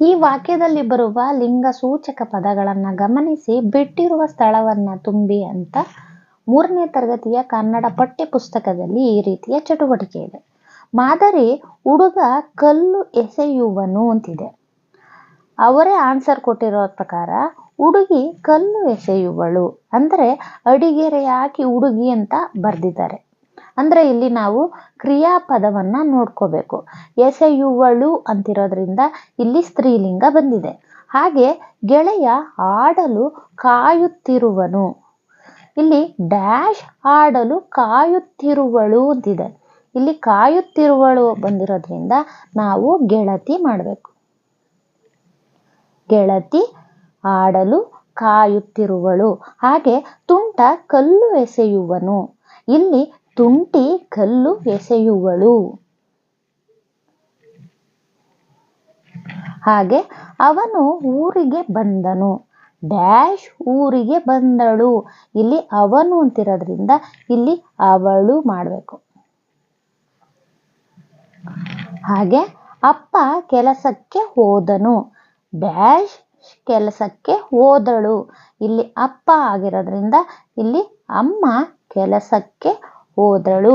ಈ ವಾಕ್ಯದಲ್ಲಿ ಬರುವ ಲಿಂಗ ಸೂಚಕ ಪದಗಳನ್ನು ಗಮನಿಸಿ ಬಿಟ್ಟಿರುವ ಸ್ಥಳವನ್ನು ತುಂಬಿ ಅಂತ ಮೂರನೇ ತರಗತಿಯ ಕನ್ನಡ ಪಠ್ಯ ಪುಸ್ತಕದಲ್ಲಿ ಈ ರೀತಿಯ ಚಟುವಟಿಕೆ ಇದೆ. ಮಾದರಿ ಹುಡುಗ ಕಲ್ಲು ಎಸೆಯುವನು ಅಂತಿದೆ. ಅವರೇ ಆನ್ಸರ್ ಕೊಟ್ಟಿರೋ ಪ್ರಕಾರ ಹುಡುಗಿ ಕಲ್ಲು ಎಸೆಯುವಳು. ಅಂದರೆ ಅಡಿಗೆರೆ ಹಾಕಿ ಹುಡುಗಿ ಅಂತ ಬರೆದಿದ್ದಾರೆ. ಅಂದರೆ ಇಲ್ಲಿ ನಾವು ಕ್ರಿಯಾಪದವನ್ನ ನೋಡ್ಕೋಬೇಕು. ಎಸೆಯುವಳು ಅಂತಿರೋದ್ರಿಂದ ಇಲ್ಲಿ ಸ್ತ್ರೀಲಿಂಗ ಬಂದಿದೆ. ಹಾಗೆ ಗೆಳೆಯ ಆಡಲು ಕಾಯುತ್ತಿರುವನು. ಇಲ್ಲಿ ಡ್ಯಾಶ್ ಆಡಲು ಕಾಯುತ್ತಿರುವಳು ಅಂತಿದೆ. ಇಲ್ಲಿ ಕಾಯುತ್ತಿರುವಳು ಬಂದಿರೋದ್ರಿಂದ ನಾವು ಗೆಳತಿ ಮಾಡಬೇಕು. ಗೆಳತಿ ಆಡಲು ಕಾಯುತ್ತಿರುವಳು. ಹಾಗೆ ತುಂಟ ಕಲ್ಲು ಎಸೆಯುವನು. ಇಲ್ಲಿ ತುಂಟಿ ಕಲ್ಲು ಎಸೆಯುವಳು. ಹಾಗೆ ಅವನು ಊರಿಗೆ ಬಂದನು. ಡ್ಯಾಶ್ ಊರಿಗೆ ಬಂದಳು. ಇಲ್ಲಿ ಅವನು ಅಂತಿರೋದ್ರಿಂದ ಇಲ್ಲಿ ಅವಳು ಮಾಡಬೇಕು. ಹಾಗೆ ಅಪ್ಪ ಕೆಲಸಕ್ಕೆ ಹೋದನು. ಡ್ಯಾಶ್ ಕೆಲಸಕ್ಕೆ ಹೋದಳು. ಇಲ್ಲಿ ಅಪ್ಪ ಆಗಿರೋದ್ರಿಂದ ಇಲ್ಲಿ ಅಮ್ಮ ಕೆಲಸಕ್ಕೆ ಹೋದಳು.